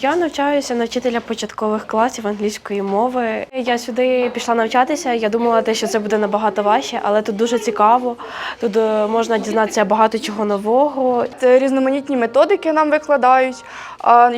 Я навчаюся на вчителя початкових класів англійської мови. Я сюди пішла навчатися. Я думала, те, що це буде набагато важче, але тут дуже цікаво. Тут е, можна дізнатися багато чого нового. Це різноманітні методики нам викладають.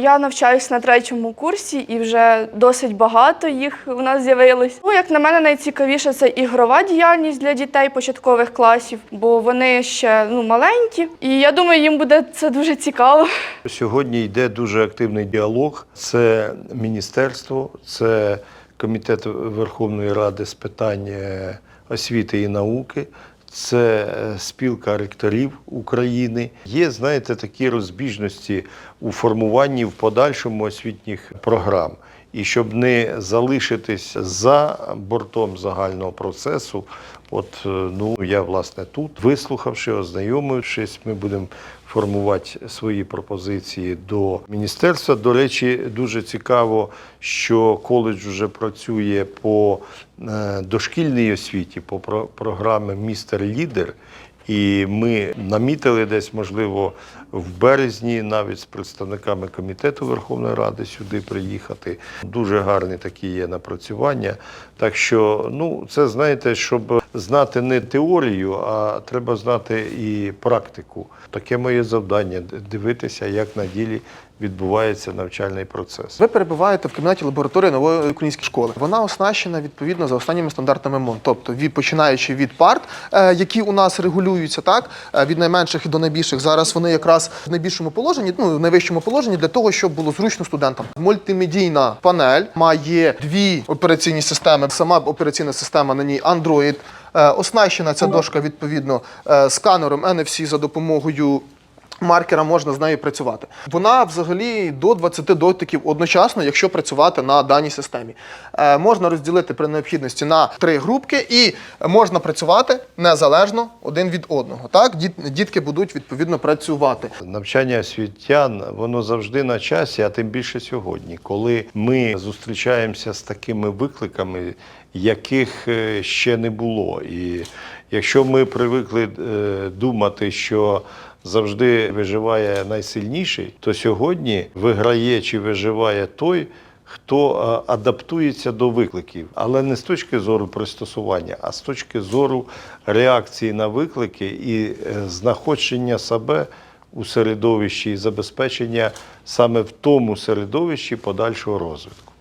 Я навчаюсь на третьому курсі і вже досить багато їх у нас з'явилось. Ну, як на мене, найцікавіше це ігрова діяльність для дітей початкових класів, бо вони ще ну, маленькі. І я думаю, їм буде це дуже цікаво. Сьогодні йде дуже активний діалог. Це міністерство, це комітет Верховної Ради з питань е, освіти і науки. Це е, спілка ректорів України. Є, знаєте, такі розбіжності у формуванні в подальшому освітніх програм. І щоб не залишитись за бортом загального процесу, от е, ну я власне тут, вислухавши, ознайомившись, ми будемо формувати свої пропозиції до міністерства. До речі, дуже цікаво, що коледж вже працює по е, дошкільній освіті, по про- програмі Містер Лідер. І ми намітили десь, можливо, в березні навіть з представниками комітету Верховної Ради сюди приїхати. Дуже гарні такі є напрацювання. Так що, ну, це знаєте, щоб знати не теорію, а треба знати і практику. Таке моє завдання дивитися, як на ділі відбувається навчальний процес. Ви перебуваєте в кімнаті лабораторії нової української школи. Вона оснащена відповідно за останніми стандартами МОН, тобто від починаючи від парт, е, які у нас регулюються, так е, від найменших до найбільших. Зараз вони якраз в найбільшому положенні, ну в найвищому положенні для того, щоб було зручно студентам. Мультимедійна панель має дві операційні системи. Сама операційна система на ній Android. Е, Оснащена ця дошка відповідно е, сканером NFC за допомогою маркера можна з нею працювати. Вона взагалі до 20 дотиків одночасно, якщо працювати на даній системі. Е, можна розділити при необхідності на три групки і можна працювати незалежно один від одного. Так, Діт- дітки будуть відповідно працювати. Навчання освітян воно завжди на часі, а тим більше сьогодні, коли ми зустрічаємося з такими викликами, яких е, ще не було. І якщо ми привикли е, думати, що завжди виживає найсильніший, то сьогодні виграє чи виживає той. Хто е, адаптується до викликів, але не з точки зору пристосування, а з точки зору реакції на виклики і е, знаходження себе у середовищі і забезпечення саме в тому середовищі подальшого розвитку.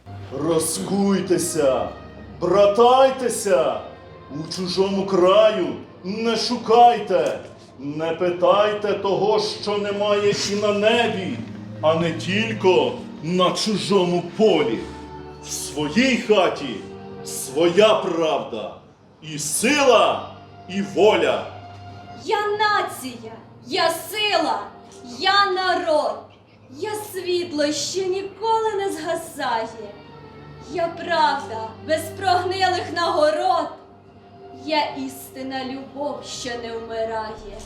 Розкуйтеся, братайтеся, у чужому краю не шукайте, не питайте того, що немає і на небі, а не тільки на чужому полі. В своїй хаті своя правда, і сила, і воля. Я нація, я сила, я народ, я світло, що ніколи не згасає. Я правда без прогнилих нагород, я істина любов, що не вмирає.